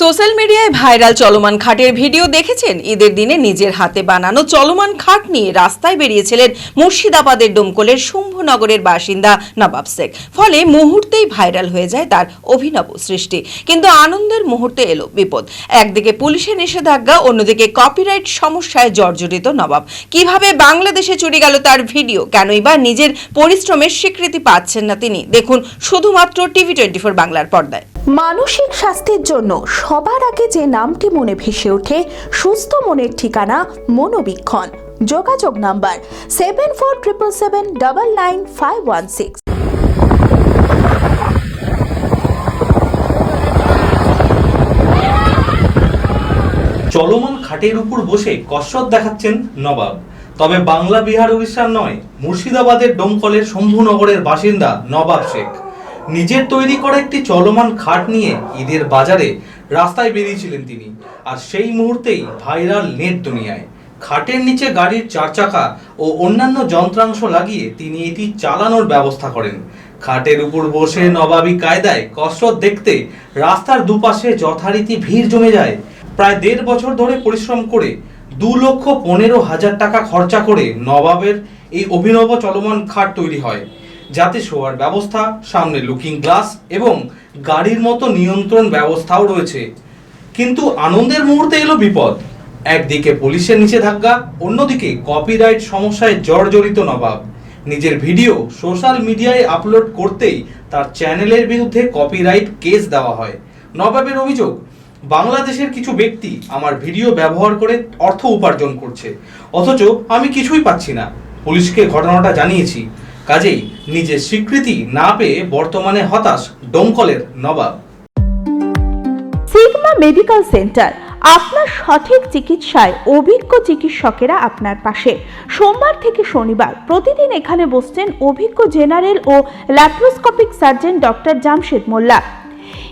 Social মিডিয়ায় viral চলমান খাটের ভিডিও দেখেছেন। ঈদের দিনে নিজের হাতে বানানো চলমান খাট নিয়ে রাস্তায় বেরিয়েছিলেন মুর্শিদাবাদের ডোমকলের শুম্ভনগরের বাসিন্দা নবাব শেখ। ফলে মুহূর্তেই ভাইরাল হয়ে যায় তার অভিনব সৃষ্টি। কিন্তু আনন্দের মুহূর্তে এলো বিপদ। একদিকে পুলিশের নিষেধাজ্ঞা, অন্যদিকে কপিরাইট সমস্যায় জর্জরিত নবাব। কীভাবে বাংলাদেশে চুরি গেল তার ভিডিও? কেনই বা নিজের পরিশ্রমের স্বীকৃতি পাচ্ছেন না তিনি? দেখুন শুধুমাত্র টিভি টোয়েন্টি ফোর বাংলার পর্দায়। মানসিক স্বাস্থ্যের জন্য সবার আগে যে নামটি মনে ভেসে ওঠে, সুস্থ মনের ঠিকানা মনোবীক্ষণ। যোগাযোগ number seven four triple seven double nine five one six চলমান খাটের উপর বসে কসরত দেখাচ্ছেন নবাব। তবে বাংলা, বিহার, উড়িষ্যার নয়, মুর্শিদাবাদের ডোমকলের শম্ভুনগরের বাসিন্দা নবাব শেখ। নিজের তৈরি করা একটি চলমান খাট নিয়ে ঈদের বাজারে রাস্তায় বেরিয়েছিলেন তিনি। আর সেই মুহূর্তেই ভাইরাল নেট দুনিয়ায়। খাটের নিচে গাড়ির চার চাকা ও অন্যান্য যন্ত্রাংশ লাগিয়ে তিনি এটি চালানোর ব্যবস্থা করেন। খাটের উপর বসে নবাবী কায়দায় কসরত দেখতে রাস্তার দুপাশে যথারীতি ভিড় জমে যায়। প্রায় দেড় বছর ধরে পরিশ্রম করে দু লক্ষ পনেরো হাজার টাকা খরচা করে নবাবের এই অভিনব চলমান খাট তৈরি হয়। যাতে শোয়ার ব্যবস্থা, সামনে লুকিং গ্লাস এবং গাড়ির মতো নিয়ন্ত্রণ ব্যবস্থাও রয়েছে। কিন্তু আনন্দের মুহূর্তে এলো বিপদ। একদিকে পুলিশের নিচে নিষেধাজ্ঞা, অন্যদিকে কপিরাইট সমস্যায় জর্জরিত নবাব। নিজের ভিডিও সোশ্যাল মিডিয়ায় আপলোড করতেই তার চ্যানেলের বিরুদ্ধে কপিরাইট কেস দেওয়া হয়। নবাবের অভিযোগ, বাংলাদেশের কিছু ব্যক্তি আমার ভিডিও ব্যবহার করে অর্থ উপার্জন করছে। অথচ আমি কিছুই পাচ্ছি না। পুলিশকে ঘটনাটা জানিয়েছি। কাজেই নিজের স্বীকৃতি না পেয়ে বর্তমানে হতাশ ডোমকলের নবাব। সিগমা মেডিকেল সেন্টার, আপনার সঠিক চিকিৎসায় অভিজ্ঞ চিকিৎসকেরা আপনার পাশে। সোমবার থেকে শনিবার প্রতিদিন এখানে বসছেন অভিজ্ঞ জেনারেল ও laparoscopic surgeon doctor Jamshed Molla.